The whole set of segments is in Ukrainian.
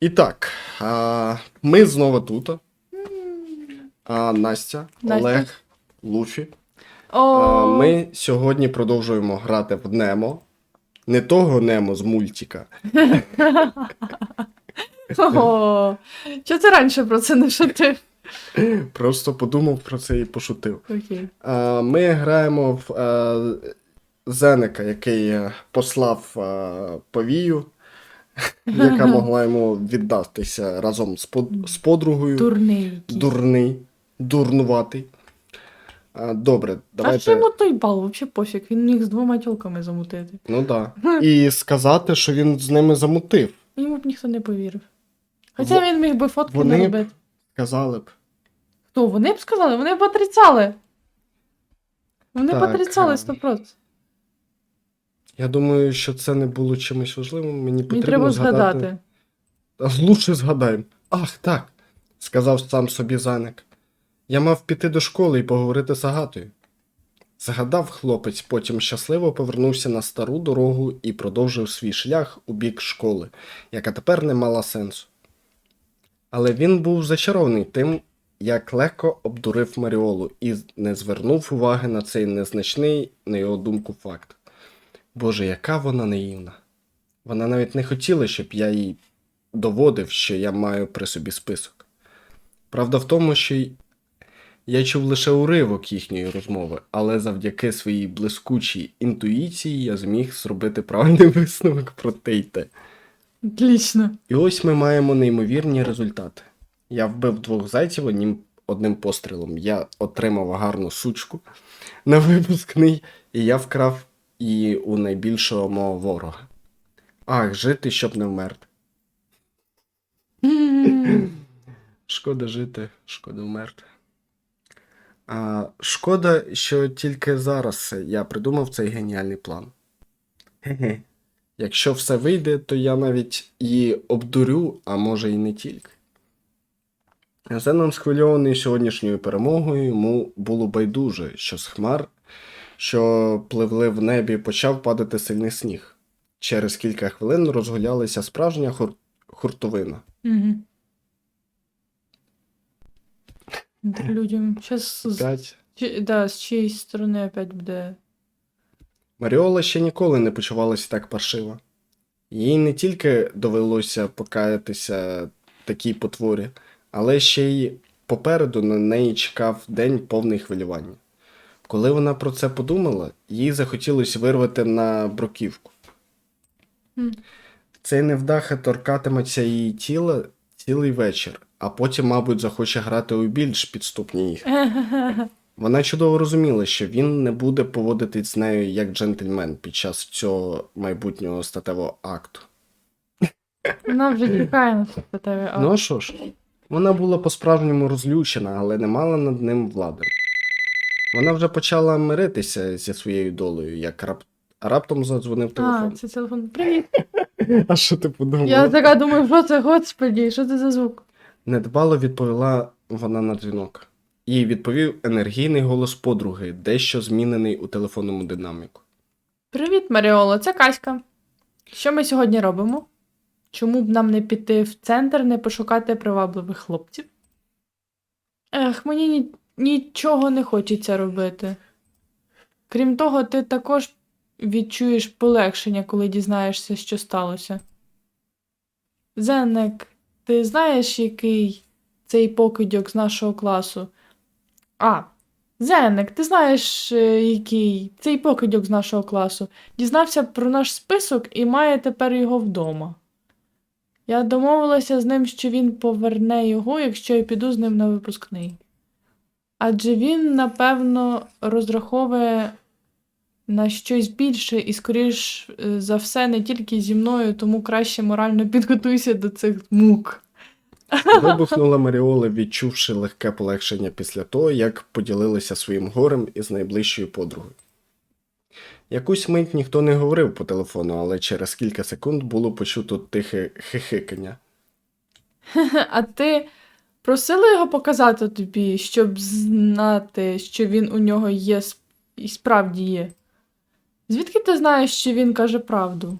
І так, а, ми знову тут. А, Настя, Настя. Олег, Луфі. А, ми сьогодні продовжуємо грати в Немо. Не того Немо з мультика. О, Чого ти раніше про це не шутив? Просто подумав про це і пошутив. Окей. А, Ми граємо в е, Зенека, який е, послав е, повію, яка могла йому віддатися разом з, под- з подругою. Дурний. Дурний, дурнуватий. А, добре, А давайте. йому той бал? Взагалі пофіг. Він міг з двома тілками замутити. Ну да. І сказати, що він з ними замутив. Йому б ніхто не повірив. Хоча Во- він міг би фотки вони не б- робити. Казали б. Хто? Вони б сказали? Вони б отрицали. Вони б Так, отрицали а- 100%. Я думаю, що це не було чимось важливим. Мені Мені потрібно треба згадати. згадати. Лучше згадаємо. Ах, так, сказав сам собі Заник. Я мав піти до школи і поговорити з Агатою. Згадав хлопець, потім щасливо повернувся на стару дорогу і продовжив свій шлях у бік школи, яка тепер не мала сенсу. Але він був зачарований тим, як легко обдурив Маріолу і не звернув уваги на цей незначний, на його думку, факт. Боже, яка вона наївна. Вона навіть не хотіла, щоб я їй доводив, що я маю при собі список. Правда в тому, що я чув лише уривок їхньої розмови, але завдяки своїй блискучій інтуїції я зміг зробити правильний висновок про те й те. Отлично. І ось ми маємо неймовірні результати. Я вбив двох зайців одним, одним пострілом. Я отримав гарну сучку на випускний, і я вкрав її у найбільшого мого ворога. Ах, жити, щоб не вмерти. Шкода жити, шкода вмерти. А, шкода, що тільки зараз я придумав цей геніальний план. Якщо все вийде, то я навіть її обдурю, а може і не тільки. Зеном схвильований сьогоднішньою перемогою, йому було байдуже, що з хмар, що пливли в небі, почав падати сильний сніг. Через кілька хвилин розгулялася справжня хур... хуртовина. Мгм. Людям. Щас П'ять. чи, да, з чиєїсь сторони опять буде. Маріола ще ніколи не почувалася так паршиво. Їй не тільки довелося покаятися такій потворі, але ще й попереду на неї чекав день повний хвилювання. Коли вона про це подумала, їй захотілося вирвати на бруківку. М. Цей невдаха торкатиметься її тіла цілий вечір, а потім, мабуть, захоче грати у більш підступні ігри. Вона чудово розуміла, що він не буде поводитись з нею як джентльмен під час цього майбутнього статевого акту. Вона вже чекає на це тебе. Ну а що ж, вона була по-справжньому розлючена, але не мала над ним влади. Вона вже почала миритися зі своєю долею, як рап... раптом задзвонив телефон. а, це телефон. Привіт. А що ти подумала? Я така думаю, що це, господі, що це за звук? Недбало відповіла вона на дзвінок. Їй відповів енергійний голос подруги, дещо змінений у телефонному динаміку. Привіт, Маріоло, це Каська. Що ми сьогодні робимо? Чому б нам не піти в центр, не пошукати привабливих хлопців? Ех, мені ні- нічого не хочеться робити. Крім того, ти також відчуєш полегшення, коли дізнаєшся, що сталося. Зенек, ти знаєш, який цей покидьок з нашого класу? А, Зенек, ти знаєш, е, який цей покидьок з нашого класу дізнався про наш список і має тепер його вдома. Я домовилася з ним, що він поверне його, якщо я піду з ним на випускний. Адже він, напевно, розраховує на щось більше і, скоріш е, за все, не тільки зі мною, тому краще морально підготуйся до цих мук. Вибухнула Маріола, відчувши легке полегшення після того, як поділилася своїм горем із найближчою подругою. Якусь мить ніхто не говорив по телефону, але через кілька секунд було почуто тихе хихикання. А ти просила його показати тобі, щоб знати, що він у нього є і справді є? Звідки ти знаєш, що він каже правду?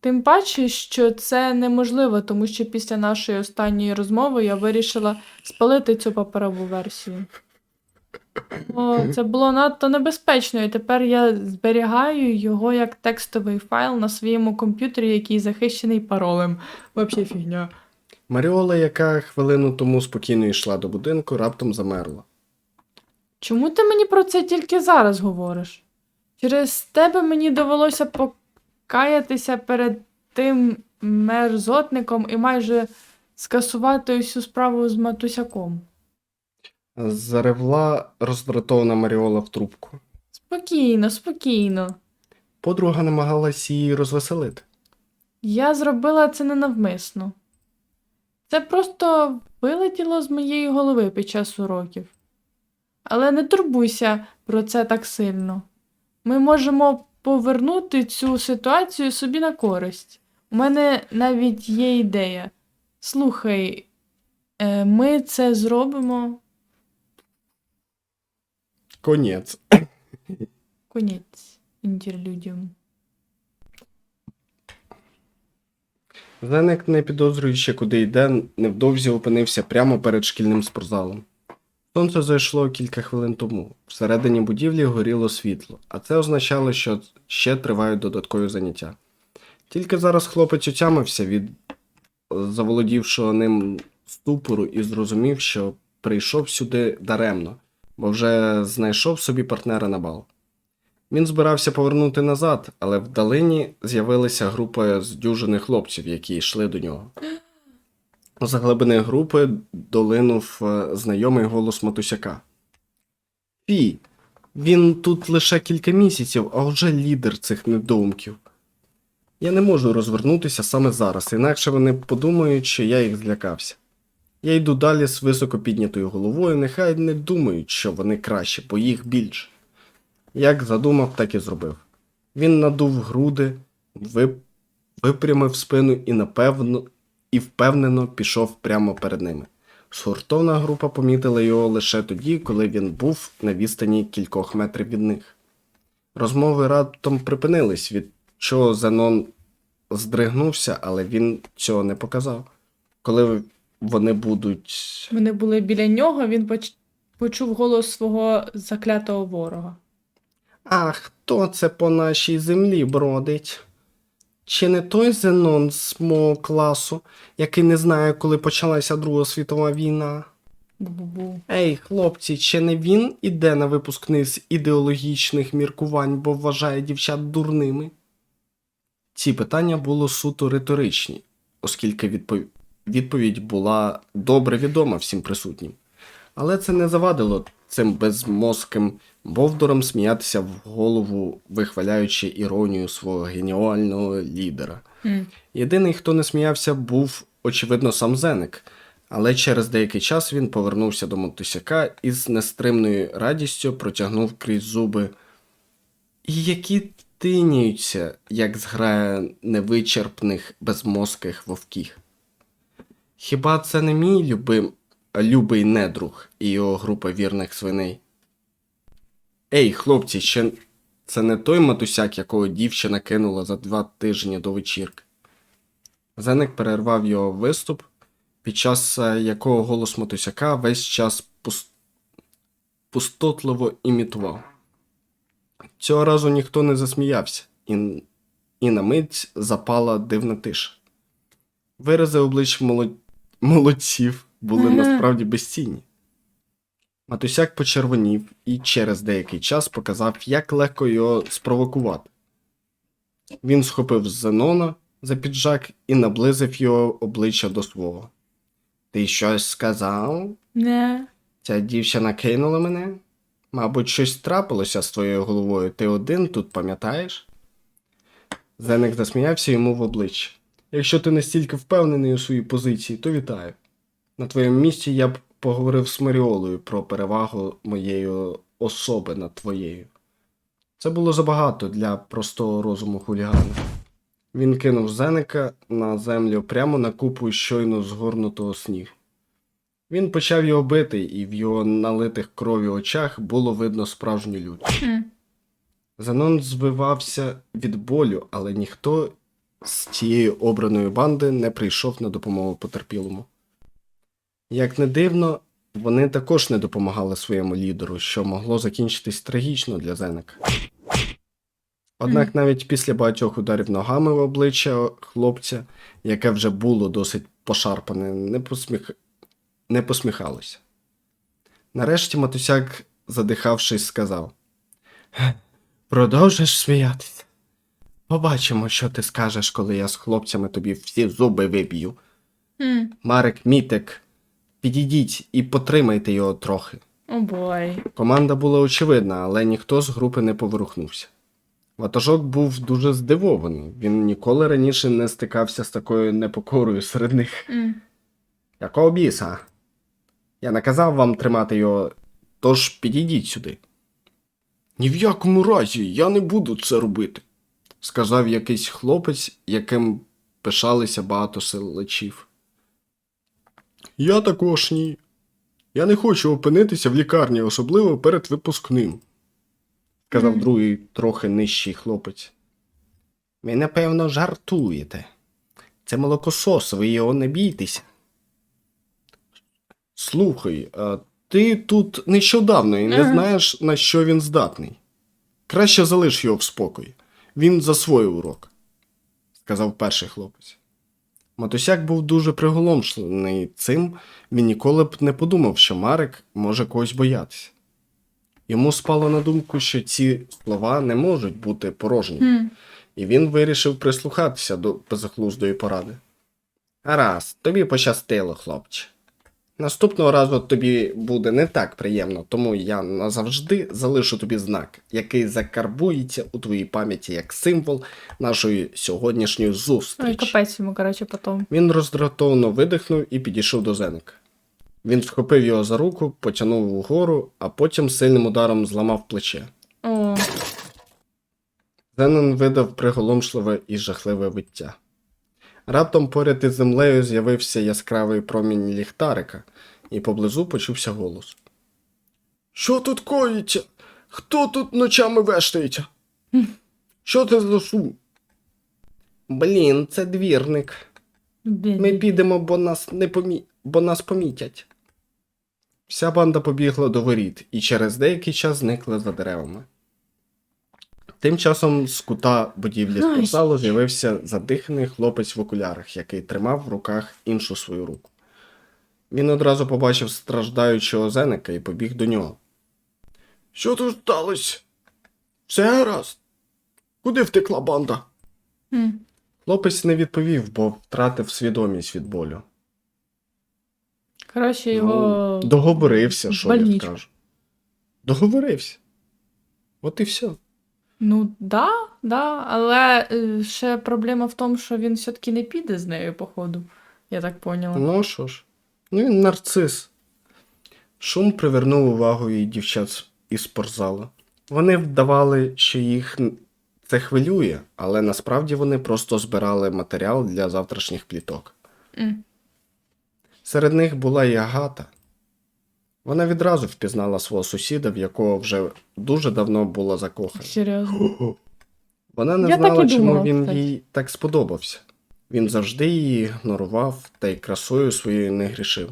Тим паче, що це неможливо, тому що після нашої останньої розмови я вирішила спалити цю паперову версію. О, це було надто небезпечно, і тепер я зберігаю його як текстовий файл на своєму комп'ютері, який захищений паролем. Вообще фігня. Маріола, яка хвилину тому спокійно йшла до будинку, раптом замерла. Чому ти мені про це тільки зараз говориш? Через тебе мені довелося покаятися перед тим мерзотником і майже скасувати усю справу з матусяком. Заревла роздратована Маріола в трубку. Спокійно, спокійно. Подруга намагалась її розвеселити. Я зробила це ненавмисно. Це просто вилетіло з моєї голови під час уроків. Але не турбуйся про це так сильно. Ми можемо повернути цю ситуацію собі на користь. У мене навіть є ідея. Слухай, е, ми це зробимо Конець. конець інтерлюдіум. Зенек, не підозрюючи, куди йде, невдовзі опинився прямо перед шкільним спортзалом. Сонце зайшло кілька хвилин тому. Всередині будівлі горіло світло, а це означало, що ще тривають додаткові заняття. Тільки зараз хлопець отямився від заволодівшого ним ступору і зрозумів, що прийшов сюди даремно, бо вже знайшов собі партнера на бал. Він збирався повернути назад, але вдалині з'явилася група з дюжини хлопців, які йшли до нього. З глибини групи долинув е, знайомий голос матусяка. Фі, він тут лише кілька місяців, а вже лідер цих недоумків. Я не можу розвернутися саме зараз, інакше вони подумають, що я їх злякався. Я йду далі з високо піднятою головою, нехай не думають, що вони краще, бо їх більше. Як задумав, так і зробив. Він надув груди, вип... випрямив спину і напевно і впевнено пішов прямо перед ними. Згуртовна група помітила його лише тоді, коли він був на відстані кількох метрів від них. Розмови раптом припинились, від чого Зенон здригнувся, але він цього не показав. Коли вони будуть. Вони були біля нього, він поч... почув голос свого заклятого ворога. А хто це по нашій землі бродить? Чи не той Зенон з мого класу, який не знає, коли почалася Друга світова війна? Бу-бу-бу. Ей, хлопці, чи не він іде на випускний з ідеологічних міркувань, бо вважає дівчат дурними? Ці питання були суто риторичні, оскільки відпов... відповідь була добре відома всім присутнім. Але це не завадило цим безмозким бовдорам сміятися в голову, вихваляючи іронію свого геніального лідера. М. Єдиний, хто не сміявся, був, очевидно, сам Зеник, але через деякий час він повернувся до Мотосяка і з нестримною радістю протягнув крізь зуби. І які тиняються, як зграя невичерпних безмозких вовків. Хіба це не мій любим, любий недруг і його група вірних свиней? Ей, хлопці, ще це не той матусяк, якого дівчина кинула за два тижні до вечірки. Зеник перервав його виступ, під час е, якого голос матусяка весь час пус... пустотливо імітував. Цього разу ніхто не засміявся, і, і на мить запала дивна тиша. Вирази облич молод... молодців були насправді безцінні. Матусяк почервонів і через деякий час показав, як легко його спровокувати. Він схопив Зенона за піджак і наблизив його обличчя до свого. Ти щось сказав? Не. Ця дівчина кинула мене? Мабуть, щось трапилося з твоєю головою. Ти один тут пам'ятаєш? Зеник засміявся йому в обличчя. Якщо ти настільки впевнений у своїй позиції, то вітаю. На твоєму місці я б поговорив з Маріолою про перевагу моєї особи над твоєю. Це було забагато для простого розуму хулігана. Він кинув Зеника на землю прямо на купу щойно згорнутого снігу. Він почав його бити, і в його налитих кров'ю очах було видно справжню лють. Зенон звивався від болю, але ніхто з цієї обраної банди не прийшов на допомогу потерпілому. Як не дивно, вони також не допомагали своєму лідеру, що могло закінчитись трагічно для Зенека. Однак навіть після багатьох ударів ногами в обличчя хлопця, яке вже було досить пошарпане, не, посміх... не посміхалося. Нарешті матусяк, задихавшись, сказав: Продовжиш сміятися? Побачимо, що ти скажеш, коли я з хлопцями тобі всі зуби виб'ю. Хм. Марик, Мітик, підійдіть і потримайте його трохи. О бой. Команда була очевидна, але ніхто з групи не поворухнувся. Ватажок був дуже здивований. Він ніколи раніше не стикався з такою непокорою серед них. М. Якого біса? Я наказав вам тримати його, тож підійдіть сюди. Ні в якому разі я не буду це робити, сказав якийсь хлопець, яким пишалися багато селачів. Я також ні. Я не хочу опинитися в лікарні, особливо перед випускним, сказав другий трохи нижчий хлопець. Ви, напевно, жартуєте. Це молокосос, ви його не бійтеся. Слухай, а ти тут нещодавно і не Ага. знаєш, на що він здатний. Краще залиш його в спокої. Він засвоїв урок, сказав перший хлопець. Матусяк був дуже приголомшений цим, він ніколи б не подумав, що Марик може когось боятися. Йому спало на думку, що ці слова не можуть бути порожніми mm. і він вирішив прислухатися до безглуздої поради. Гаразд, тобі пощастило, хлопче. Наступного разу тобі буде не так приємно, тому я назавжди залишу тобі знак, який закарбується у твоїй пам'яті як символ нашої сьогоднішньої Ой, зустрічі. капець йому, коротше, потом. Він роздратовано видихнув і підійшов до Зеника. Він схопив його за руку, потягнув угору, а потім сильним ударом зламав плече. О, Зенон видав приголомшливе і жахливе виття. Раптом поряд із землею з'явився яскравий промінь ліхтарика, і поблизу почувся голос. Що тут коїться? Хто тут ночами вештається? Що це за шум? Блін, це двірник. Ми підемо, бо нас не помі... бо нас помітять. Вся банда побігла до воріт і через деякий час зникла за деревами. Тим часом з кута будівлі спортзалу з'явився задиханий хлопець в окулярах, який тримав в руках іншу свою руку. Він одразу побачив страждаючого зеника і побіг до нього. Що тут сталося? Все гаразд? Куди втекла банда? Хм. Хлопець не відповів, бо втратив свідомість від болю. Коротше, його. Ну, договорився, що я скажу. Договорився. От і все. Ну, да, да, але е, ще проблема в тому, що він все-таки не піде з нею, походу. Я так поняла. Ну що ж, ну він нарцис. Шум привернув увагу і дівчат із спортзалу. Вони вдавали, що їх це хвилює, але насправді вони просто збирали матеріал для завтрашніх пліток. М. Серед них була і Агата. Вона відразу впізнала свого сусіда, в якого вже дуже давно була закохана. Серйозно. Вона не Я так і знала, чому думала, він кстати. їй так сподобався. Він завжди її ігнорував та й красою своєю не грішив.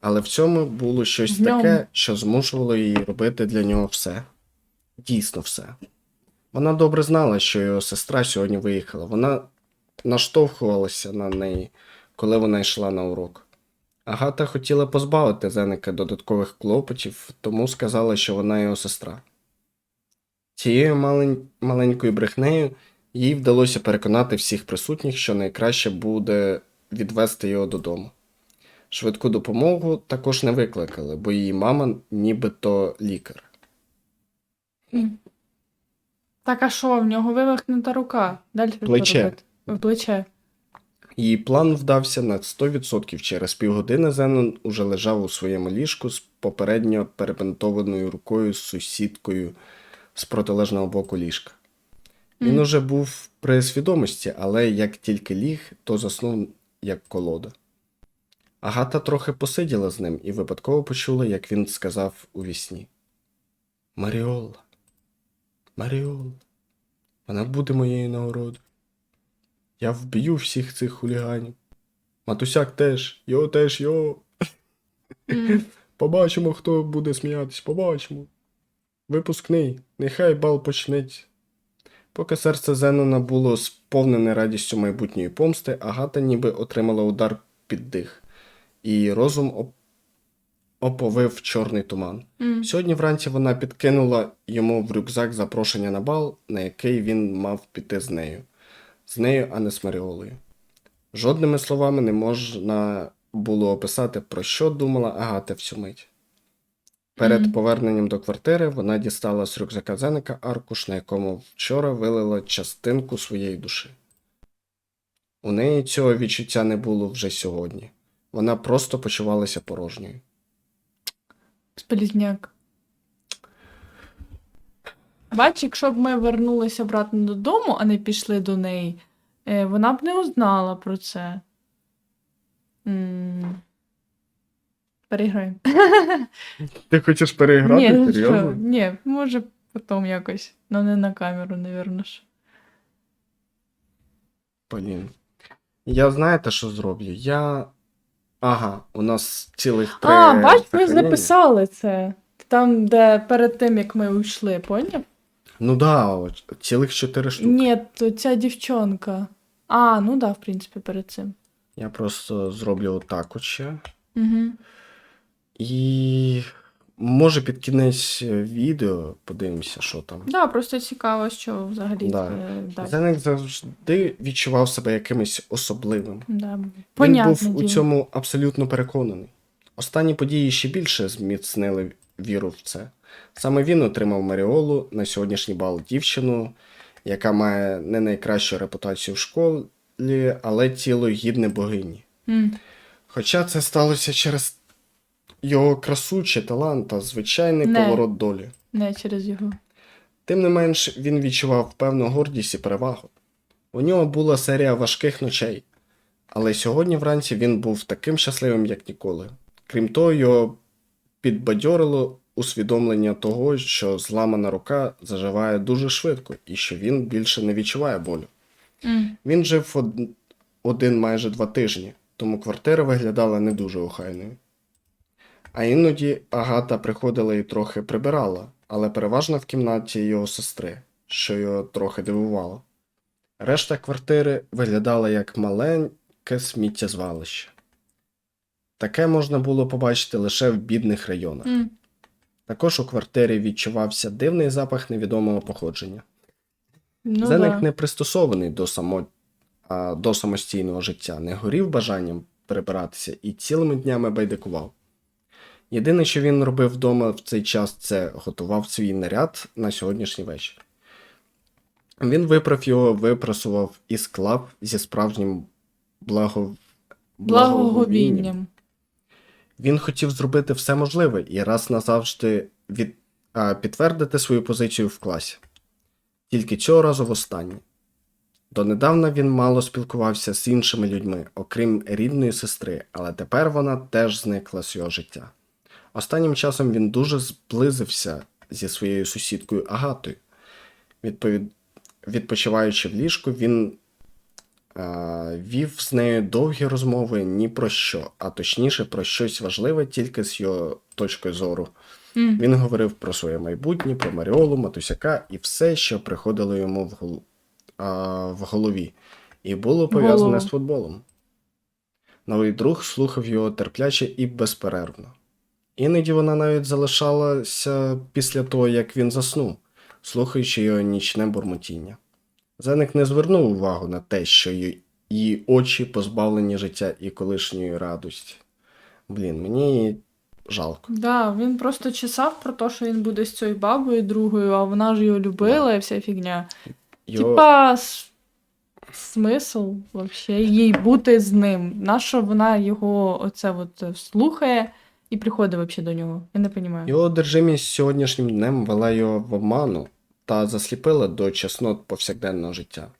Але в цьому було щось В ньому. таке, що змушувало її робити для нього все. Дійсно все. Вона добре знала, що його сестра сьогодні виїхала. Вона наштовхувалася на неї, коли вона йшла на урок. Агата хотіла позбавити Зеника додаткових клопотів, тому сказала, що вона його сестра. Цією малень... маленькою брехнею їй вдалося переконати всіх присутніх, що найкраще буде відвести його додому. Швидку допомогу також не викликали, бо її мама нібито лікар. Так, а що, в нього вивихнута рука? Далі Плече. В плече. Її план вдався на 100%. Через півгодини Зенон уже лежав у своєму ліжку з попередньо перебинтованою рукою з сусідкою з протилежного боку ліжка. Він Мгм. уже був при свідомості, але як тільки ліг, то заснув як колода. Агата трохи посиділа з ним і випадково почула, як він сказав у вісні: Маріола, Маріола, вона буде моєю нагородою. Я вб'ю всіх цих хуліганів. Матусяк теж, йо теж, йо. Побачимо, хто буде сміятись, побачимо. Випускний, нехай бал почнеться. Поки серце Зенона було сповнене радістю майбутньої помсти, Агата ніби отримала удар під дих, і розум оп- оповив чорний туман. М. Сьогодні вранці вона підкинула йому в рюкзак запрошення на бал, на який він мав піти з нею. З нею, а не з Маріолою. Жодними словами не можна було описати, про що думала Агата всю мить. Перед Мгм. поверненням до квартири вона дістала з рюкзака Зеника аркуш, на якому вчора вилила частинку своєї душі. У неї цього відчуття не було вже сьогодні. Вона просто почувалася порожньою. Сполізняк. Бач, якщо б ми вернулися обратно додому, а не пішли до неї, е, вона б не узнала про це. М. Переграємо. Ти хочеш переіграти? Ні, ну Серйозно? ні, може потім якось. Ну не на камеру, навірно ж. Блін. Я знаєте, що зроблю? Я. Ага, у нас цілих три. А, бач, ми записали це. Там, де перед тим, як ми йшли, поняв? Ну да, цілих чотири штуки. Ні, то ця дівчонка. А, ну да, в принципі, перед цим. Я просто зроблю отак от ще. Угу. І. Може під кінець відео подивимося, що там. Да, просто цікаво, що взагалі Да. це. Зенек завжди відчував себе якимось особливим. Да. Він Понятне був у цьому абсолютно переконаний. Останні події ще більше зміцнили віру в це. Саме він отримав Маріолу на сьогоднішній бал дівчину, яка має не найкращу репутацію в школі, але тіло гідне богині. М. Хоча це сталося через його красу чи талант та звичайний Не. поворот долі. Не через його. Тим не менш, він відчував певну гордість і перевагу. У нього була серія важких ночей, але сьогодні вранці він був таким щасливим, як ніколи. Крім того, його підбадьорило усвідомлення того, що зламана рука заживає дуже швидко і що він більше не відчуває болю. М. Він жив од- один майже два тижні, тому квартира виглядала не дуже охайною. А іноді Агата приходила і трохи прибирала, але переважно в кімнаті його сестри, що його трохи дивувало. Решта квартири виглядала як маленьке сміттєзвалище. Таке можна було побачити лише в бідних районах. М. Також у квартирі відчувався дивний запах невідомого походження. Ну, Зенек да. не пристосований до, само... а, до самостійного життя, не горів бажанням прибиратися і цілими днями байдикував. Єдине, що він робив вдома в цей час, це готував свій наряд на сьогоднішній вечір. Він виправ його, випрасував і склав зі справжнім благо... Благоговінням. Він хотів зробити все можливе і раз назавжди від... а, підтвердити свою позицію в класі. Тільки цього разу востаннє. Донедавна він мало спілкувався з іншими людьми, окрім рідної сестри, але тепер вона теж зникла з його життя. Останнім часом він дуже зблизився зі своєю сусідкою Агатою. Відповід... Відпочиваючи в ліжку, він вів з нею довгі розмови ні про що, а точніше про щось важливе тільки з його точки зору. М. Він говорив про своє майбутнє, про Маріолу, Матусяка і все, що приходило йому в, гол... а, в голові, і було пов'язане голову. з футболом. Новий друг слухав його терпляче і безперервно. Іноді вона навіть залишалася після того, як він заснув, слухаючи його нічне бурмотіння. Зеник не звернув увагу на те, що її- очі позбавлені життя і колишньої радості. Блін, мені жалко. Да, він просто чесав про те, що він буде з цією бабою другою, а вона ж його любила і вся фігня. Його... Типа, смисл вообще їй бути з ним. Нащо вона його оце от е, слухає і приходить вообще до нього? Я не розумію. Його одержимість сьогоднішнім днем вела його в обману та засліпила до чеснот повсякденного життя.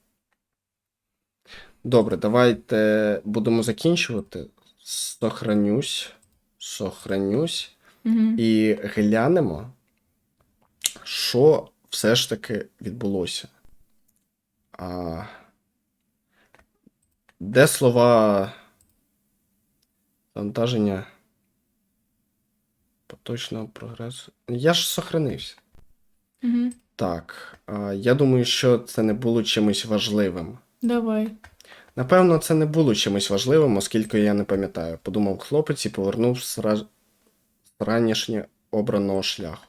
Добре, давайте будемо закінчувати. Сохранюсь, сохранюсь Угу. і глянемо, що все ж таки відбулося. А... Де слова завантаження поточного прогресу? Я ж сохранився. Угу. Так, я думаю, що це не було чимось важливим. Давай. Напевно, це не було чимось важливим, оскільки я не пам'ятаю, подумав хлопець і повернув з ра- з ранішнє обраного шляху.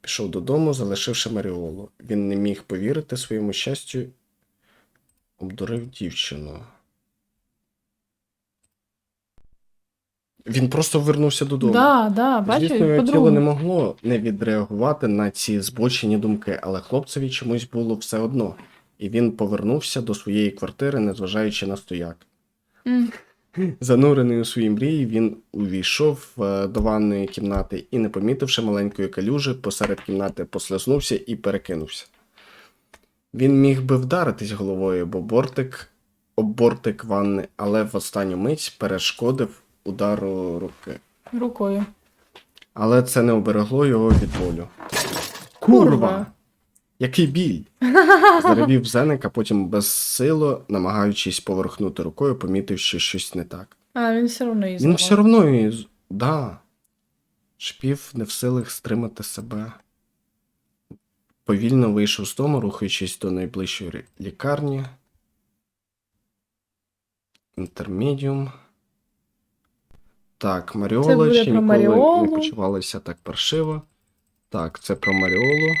Пішов додому, залишивши Маріолу. Він не міг повірити своєму щастю, обдурив дівчину. Він просто вернувся додому. Да, да, бачиш, Звісно, його тіло не могло не відреагувати на ці збочені думки, але хлопцеві чомусь було все одно, і він повернувся до своєї квартири, незважаючи на стояк. М, Занурений у свої мрії, він увійшов е, до ванної кімнати і, не помітивши маленької калюжі, посеред кімнати послизнувся і перекинувся. Він міг би вдаритись головою, бо бортик об бортик ванни, але в останню мить перешкодив удару руки. Рукою. Але це не оберегло його від болю. Курва! Який біль! Заревів Зеник, а потім безсило, намагаючись поверхнути рукою, помітив, що щось не так. А, він все одно її Він все одно її... з- Да. Шпів не в силах стримати себе. Повільно вийшов з дому, рухаючись до найближчої рі- лікарні. Інтермедіум. Так, Маріола ще ніколи не почувалася так паршиво. Так, це про Маріолу.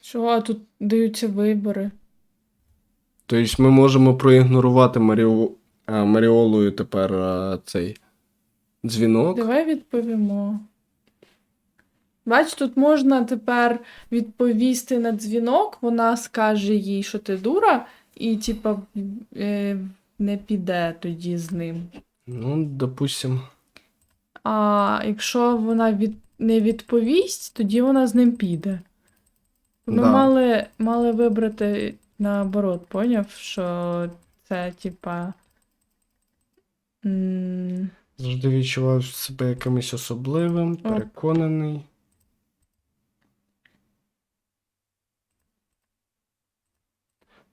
Що, а тут даються вибори. Тобто ми можемо проігнорувати Маріо... а, Маріолою тепер а, цей дзвінок. Давай відповімо. Бач, тут можна тепер відповісти на дзвінок, вона скаже їй, що ти дура, і, типа, е, не піде тоді з ним. Ну, допустим. А якщо вона від... не відповість, тоді вона з ним піде. Ми Да. мали, мали вибрати наоборот, поняв, що це, типа. м, Завжди відчував себе якимось особливим, переконаний.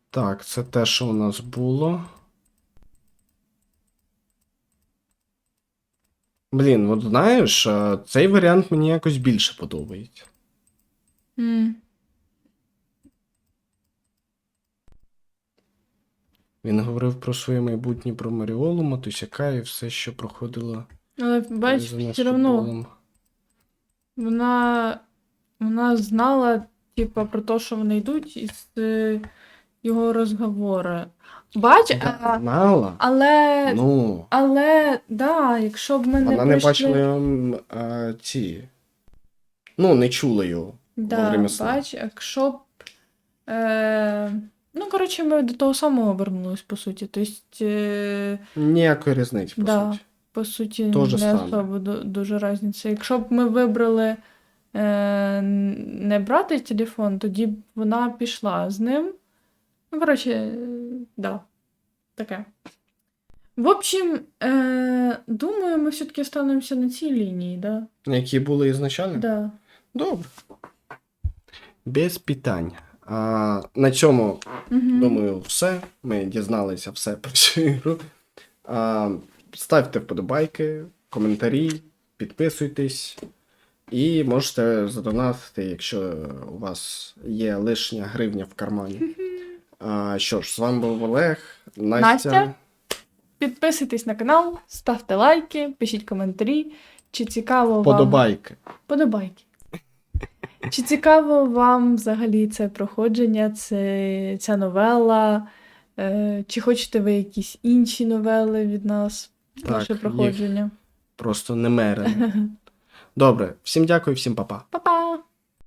Так, це те, що у нас було. Блін, от знаєш, цей варіант мені якось більше подобається. м. Він говорив про своє майбутнє про Маріолу, Матусяка і все, що проходило Але бач, все одно вона, вона знала, типа, про те, що вони йдуть із е, його розговори. Бач, а, Знала? але, Ну. але, да, якщо б ми не Вона не прийшли... бачила а, ці. Ну, не чула його. Да, время сна. бач, якщо б. Е... Ну, коротше, ми до того самого вернулись, по суті. Тобто, е... Ніякої різниці, по Да. суті. по суті, То же не саме. особо ду- дуже різниця. Якщо б ми вибрали е... не брати телефон, тоді б вона пішла з ним. Ну, коротше, е, да, таке. В общем, е... думаю, ми все-таки останемося на цій лінії, да? Які були ізначально? Да. Добре. Без питань. А, на цьому, Угу. думаю, все. Ми дізналися все про цю ігру. А, ставте вподобайки, коментарі, підписуйтесь. І можете задонатити, якщо у вас є лишня гривня в кармані. А, що ж, з вами був Олег, Настя. Настя. Підписуйтесь на канал, ставте лайки, пишіть коментарі. Чи цікаво вам. Подобайки. Подобайки. Чи цікаво вам взагалі це проходження, це, ця новела? Е, чи хочете ви якісь інші новели від нас? Так, Ваше їх проходження? Просто немерено. Добре, всім дякую, всім па-па. Па-па!